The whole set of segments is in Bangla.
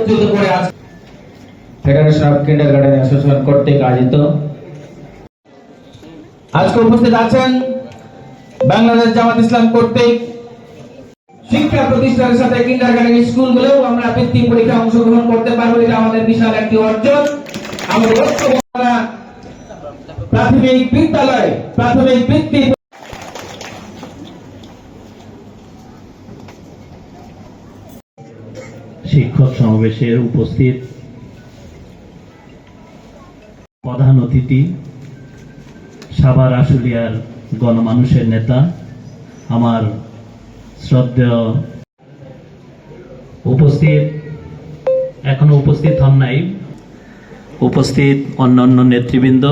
একত্রিত করে আজ ফেডারেশন অফ কিন্ডার অ্যাসোসিয়েশন কর্তৃক আয়োজিত। আজকে উপস্থিত আছেন বাংলাদেশ জামাত ইসলাম কর্তৃক শিক্ষা প্রতিষ্ঠানের সাথে কিন্ডার গার্ডেন স্কুলগুলোও আমরা বৃত্তি পরীক্ষায় অংশগ্রহণ করতে পারব, এটা আমাদের বিশাল একটি অর্জন। আমাদের প্রাথমিক বিদ্যালয়, প্রাথমিক বৃত্তি শিক্ষক সমাবেশের উপস্থিত প্রধান অতিথি, সাভার আশুলিয়ার গণমানুষের নেতা, আমার শ্রদ্ধেয় উপস্থিত, এখনও উপস্থিত হন নাই। উপস্থিত অন্যান্য নেতৃবৃন্দ।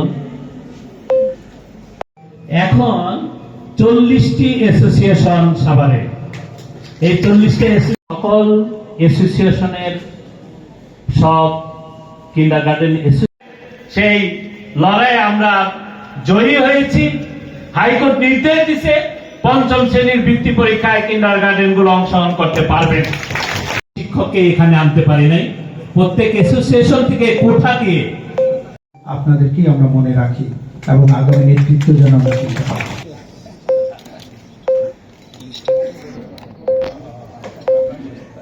এখন চল্লিশটি অ্যাসোসিয়েশন সাভারে। এই চল্লিশটি সকল অ্যাসোসিয়েশনের সব কিন্ডার গার্ডেন সেই লড়াইয়ে আমরা জয়ী হয়েছি। হাইকোর্ট নির্দেশ দিছে, পঞ্চম শ্রেণির বৃত্তি পরীক্ষায় কিন্ডার গার্ডেনগুলো অংশগ্রহণ করতে পারবেন। শিক্ষককে এখানে আনতে পারি নাই। প্রত্যেক অ্যাসোসিয়েশন থেকে কোঠা দিয়ে আপনাদেরকেই আমরা মনে রাখি? এবং আগামী নেতৃত্ব যেন আমরা চিনতে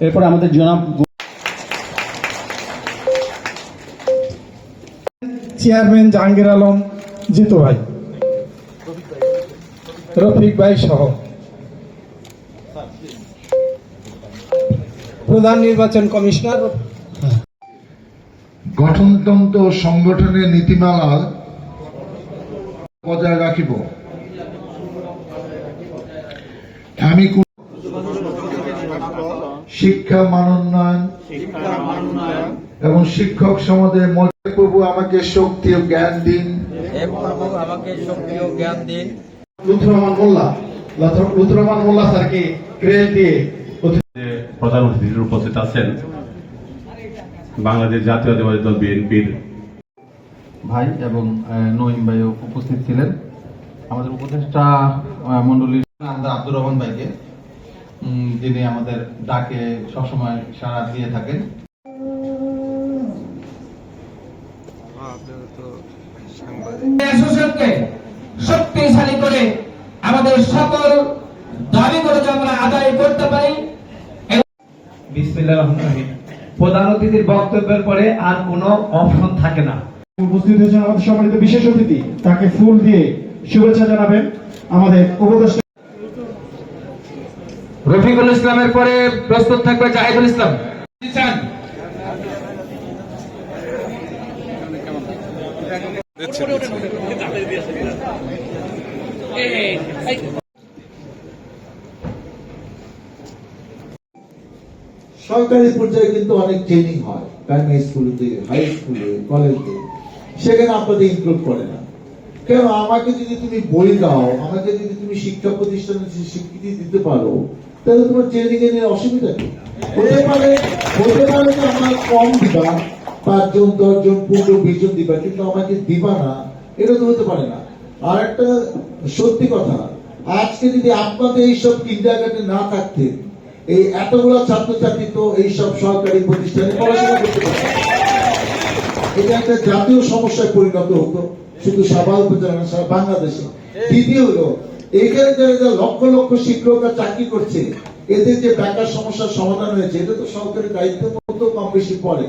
এরপর আমাদের জনাব চেয়ারম্যান জাহাঙ্গীর আলম জিতু ভাই রফিক ভাই সহ। প্রধান নির্বাচন কমিশনার গঠনতন্ত্র সংগঠনের নীতিমালা বজায় রাখিব। আমি শিক্ষা মানোন্নয়ন। এবং শিক্ষক সমাজের প্রভু আমাকে শক্তি ও জ্ঞান দিন। আমাকে শক্তি ও জ্ঞান দিন। লুথুর মোল্লা লুথুর মোল্লা স্যারকে ক্রেল দিয়ে প্রধান অতিথির উপস্থিত আছেন বাংলাদেশ জাতীয়তাবাদী দল বিএনপির ভাই এবং আহ, নঈম ভাইও উপস্থিত ছিলেন। আমাদের উপদেষ্টা আমরা আব্দুর রহমান ভাইকে। যিনি আমাদের ডাকে সবসময় সাড়া দিয়ে থাকেন। শক্তিশালী করে আমাদের সকল দাবিগুলো যে আমরা আদায় করতে পারি। প্রধান অতিথির বক্তব্যের পরে আর কোনো অপশন থাকে না। উপস্থিত হয়েছেন আমাদের সম্মানিত বিশেষ অতিথি তাকে ফুল দিয়ে শুভেচ্ছা জানাবেন আমাদের উপদেষ্টা রফিকুল ইসলামের পরে প্রস্তুত থাকবে জাহিদুল ইসলাম। সরকারি পর্যায়ে কিন্তু অনেক ট্রেনিং হয় প্রাইমারি স্কুলে হাই স্কুলে কলেজে সেখানে আপনাদের ইনক্লুড করে না। কেন আমাকে যদি তুমি বই দাও, আমাকে যদি তুমি শিক্ষা প্রতিষ্ঠানে স্বীকৃতি দিতে পারো তাহলে তোমার ট্রেনিং এ নিয়ে অসুবিধা কি? হতে পারে হতে পারে যে আমার কম দিবা পাঁচজন দশজন পনেরো বিশ জন দিবা কিন্তু আমাকে দিবা না এটা তো হতে পারে না। আর একটা সত্যি কথা আজকে যদি আপনাদের এইসব কিন্ডারগার্টেন না থাকতেন এই এতগুলো ছাত্রছাত্রী তো এইসব সরকারি প্রতিষ্ঠানে পড়াশোনা করতে পারত এটা একটা জাতীয় সমস্যায় পরিণত হতো শুধু সাভার উপজেলা না সারা বাংলাদেশে। দ্বিতীয় হলো এখানে যারা লক্ষ লক্ষ শিক্ষকরা চাকরি করছে, এদের যে বেকার সমস্যার সমাধান হয়েছে, এটা তো সরকারি দায়িত্ব মতো কম বেশি পড়ে।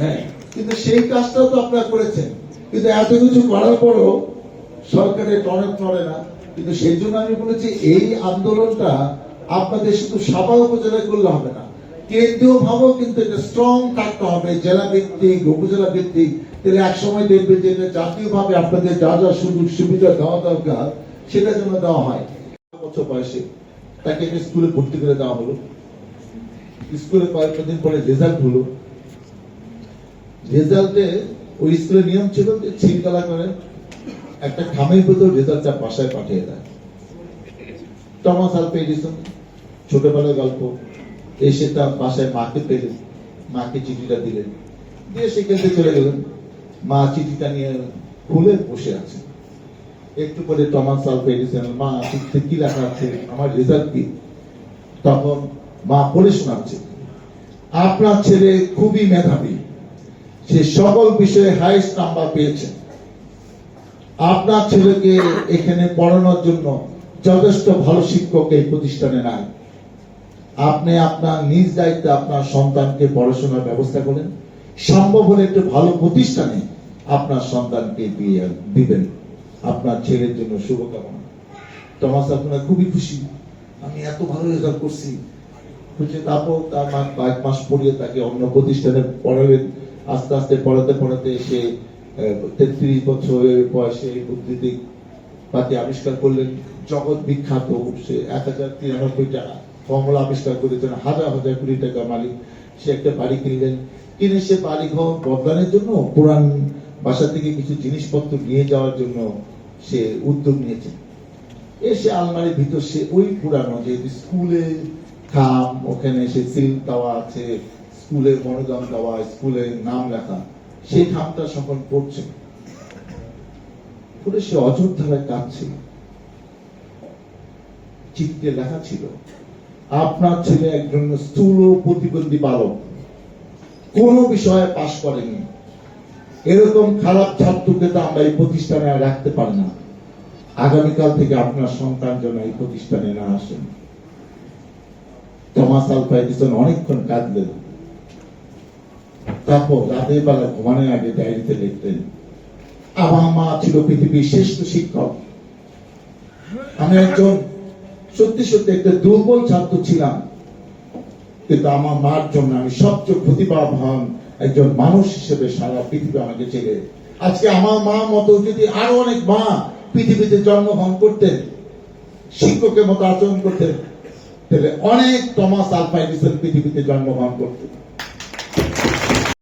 হ্যাঁ কিন্তু সেই কাজটাও তো আপনারা করেছেন। কিন্তু এত কিছু করার পরও সরকারের টনক নড়ে না। কিন্তু সেই জন্য আমি বলেছি, এই আন্দোলনটা আপনাদের শুধু সাবা উপজেলায় করলে হবে না। কেন্দ্রীয় ভাবেও কিন্তু এটা স্ট্রং থাকতে হবে, জেলা ভিত্তিক, উপজেলা ভিত্তিক। তাহলে এক সময় দেখবে যে এটা জাতীয় ভাবে আপনাদের যা যা সুযোগ সুবিধা দেওয়া দরকার সেটা যেন দেওয়া হয়। বছর বয়সে তাকে একটা স্কুলে ভর্তি করে দেওয়া হলো। স্কুলে কয়েকদিন পরে রেজাল্ট হলো। রেজাল্টে ওই স্কুলের নিয়ম ছিল যে ছিলকালা করে একটা খামের ভিতর রেজাল্টটা বাসায় পাঠিয়ে দেয়। টমাস আলফা এডিসন ছোটবেলার গল্প। এসে তার বাসায় মাকে পেলেন মাকে চিঠিটা দিলেন। দিয়ে সেখান থেকে চলে গেলেন। মা চিঠিটা নিয়ে খুলে বসে আছে একটু পরে টমাস আলফা এডিসন মা চিঠিতে কি লেখা আছে আমার রেজাল্ট কি? তখন মা পড়ে শোনাচ্ছে, আপনার ছেলে খুবই মেধাবী। সে সকল বিষয়ে হাইস্ট নাম্বার পেয়েছে। আপনার ছেলেকে এখানে পড়ানোর জন্য যথেষ্ট ভালো শিক্ষক এই প্রতিষ্ঠানে নাই। আপনি আপনার নিজ দায়িত্বে আপনার সন্তানকে পড়াশোনার ব্যবস্থা করেন সম্ভব হলে একটু ভালো প্রতিষ্ঠানে আপনার সন্তানকে দিয়ে দিবেন। আপনার ছেলের জন্য শুভকামনা। টমাস আপনার খুবই খুশি। আমি এত ভালো রেজাল্ট করছি। তারপর তার মা কয়েক মাস পড়িয়ে তাকে অন্য প্রতিষ্ঠানে পড়াবেন আস্তে আস্তে পড়াতে পড়াতে সে তেত্রিশ বছরের বয়সে বৈদ্যুতিক পাতি আবিষ্কার করলেন। জগৎ বিখ্যাত, সে এক হাজার তিরানব্বই টাকা ফর্মুলা আবিষ্কার করেছেন। হাজার হাজার কোটি টাকা মালিক। সে একটা বাড়ি কিনলেন। কিনে সে বাড়ি ঘর বদলানোর জন্য পুরান বাসা থেকে কিছু জিনিসপত্র নিয়ে যাওয়ার জন্য সে উদ্যোগ নিয়েছে। এসে আলমারির ভিতর সে ওই পুরানো যে স্কুলে খাম, ওখানে সে সিল দেওয়া আছে, স্কুলের মনোগ্রাম দেওয়া, স্কুলের নাম লেখা সেই খামটা সকল পড়ছে। পড়ে সে অযোধ্যায় কাঁদছে। চিত্রে লেখা ছিল, আপনার ছেলে একজন স্থূল প্রতিবন্ধী বালক। কোন বিষয়ে পাশ করেনি। এরকম খারাপ ছাত্রকে তো আমরা এই প্রতিষ্ঠানে আর রাখতে পারি না। আগামীকাল থেকে আপনার সন্তান যেন এই প্রতিষ্ঠানে না আসেন আলফা এডিসন অনেকক্ষণ কাঁদলেন। তারপর বেলা ঘুমানোর আগে ডায়েরিতে লিখতেন আমার মা ছিল পৃথিবীর শ্রেষ্ঠ শিক্ষক। আমি একজন সত্যি সত্যি একটা দুর্বল ছাত্র ছিলাম। কিন্তু আমার মার জন্য আমি সবচেয়ে প্রতিভাবান একজন মানুষ হিসেবে সারা পৃথিবী আমাকে চেনে। আজকে আমার মা মতো যদি আরও অনেক মা পৃথিবীতে জন্মগ্রহণ করতেন, শিক্ষকের মতো আচরণ করতেন, তাহলে অনেক টমাস আলফা এডিসন পৃথিবীতে জন্মগ্রহণ করতেন।